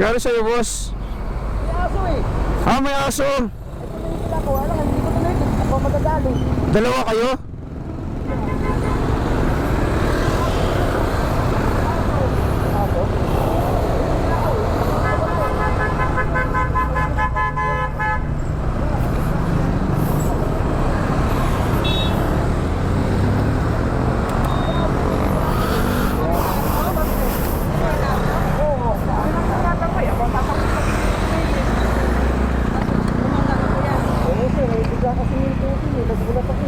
Gano'n sa'yo, boss? May aso eh. Ah, may aso. Hindi nila ko alam, hindi ko tuloy. Ako madadali. Dalawa kayo? Eh, bigla kasi yung puti eh. Nagulat ako.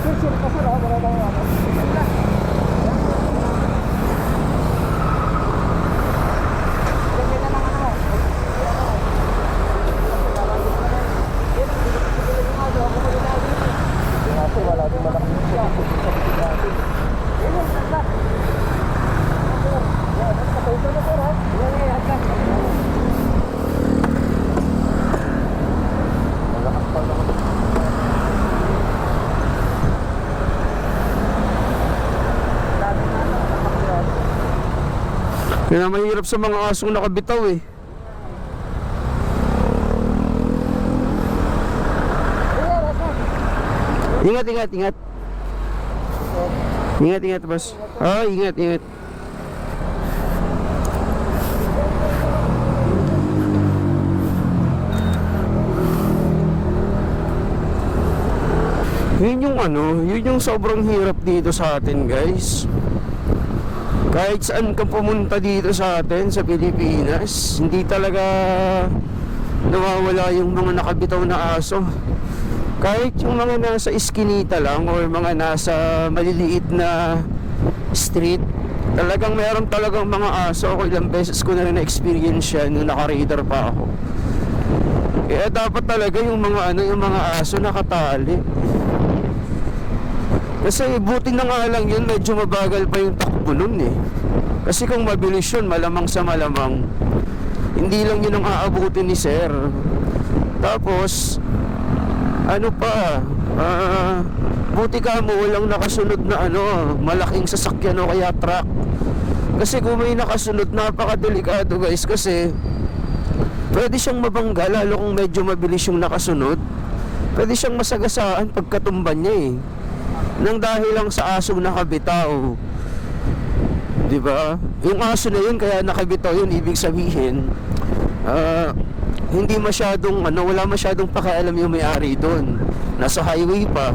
Sir, sir, kasi ah, wala daw ako. Kasi wala din malaking siya. Eh, sir, sir. Yan, patay na sir ha. Yan, yan, yan. Malakas pa naman. Dami na lang nakakakyan. Kaya mahirap sa mga asong nakabitaw eh. Ingat, ingat, ingat. Ingat, ingat, boss. Oh, ingat, ingat. Yun yung ano, yun yung sobrang hirap dito sa atin, guys. Kahit saan ka pumunta dito sa atin, sa Pilipinas, hindi talaga nawawala yung mga nakabitaw na aso. Kahit yung mga nasa iskinita lang or mga nasa maliliit na street, talagang meron talagang mga aso. Ako ilang beses ko na rin na-experience yan nung naka-radar pa ako. Kaya dapat talaga yung mga ano, yung mga aso nakatali. Kasi buti na nga lang yun, medyo mabagal pa yung takbo nun eh. Kasi kung mabilis yun, malamang sa malamang, hindi lang yun ang aabutin ni sir. Tapos, ano pa, ah, buti ka mo walang nakasunod na ano, malaking sasakyan o kaya truck. Kasi kung may nakasunod, napakadelikado guys kasi pwede siyang mabangga lalo kung medyo mabilis yung nakasunod. Pwede siyang masagasaan pagkatumban niya eh. Nang dahil lang sa asong nakabitaw. 'Di ba? Yung aso na yun kaya nakabitaw yun ibig sabihin ah, hindi masyadong ano wala masyadong pakialam yung may-ari doon. Nasa highway pa.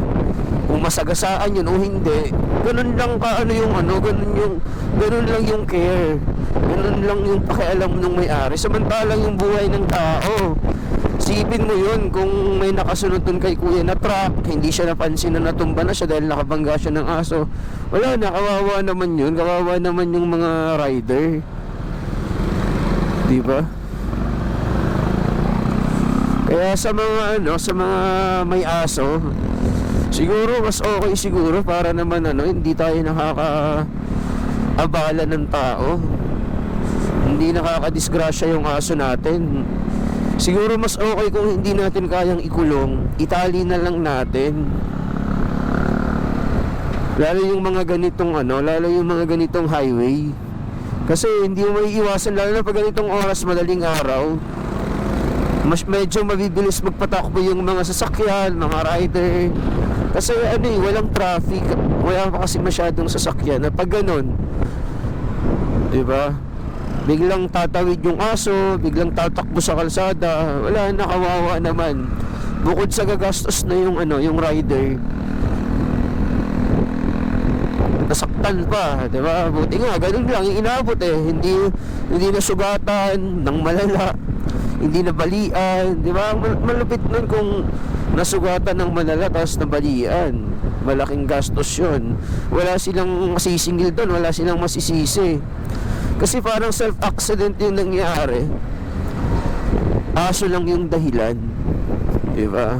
Kung masagasaan yun o hindi, ganun lang ka ano yung ano, ganun yung ganun lang yung care. Ganun lang yung pakialam ng may-ari. Samantalang yung buhay ng tao. Sipin mo yun kung may nakasunod dun kay kuya na truck, hindi siya napansin na natumba na siya dahil nakabangga siya ng aso. Wala na, kawawa naman yun. Kawawa naman yung mga rider. Di ba? Kaya sa mga ano, sa mga may aso, siguro mas okay siguro para naman ano, hindi tayo nakaka abala ng tao. Hindi nakakadisgrasya yung aso natin. Siguro mas okay kung hindi natin kayang ikulong, itali na lang natin. Lalo yung mga ganitong ano, lalo yung mga ganitong highway. Kasi hindi mo maiiwasan lalo na pag ganitong oras madaling araw. Mas medyo mabibilis magpatakbo yung mga sasakyan, mga rider. Kasi ano eh, walang traffic. Wala pa kasi masyadong sasakyan. Na pag ganun, di ba? Biglang tatawid yung aso, biglang tatakbo sa kalsada. Wala na, kawawa naman. Bukod sa gagastos na yung ano, yung rider. nasaktan pa, 'di ba? Buti nga ganun lang inabot eh. Hindi hindi nasugatan ng malala. Hindi nabalian, 'di ba? Mal- Malupit nun kung nasugatan ng malala tapos nabalian. Malaking gastos 'yun. Wala silang masisingil doon, wala silang masisisi. Kasi parang self-accident yung nangyari. Aso lang yung dahilan. 'Di ba?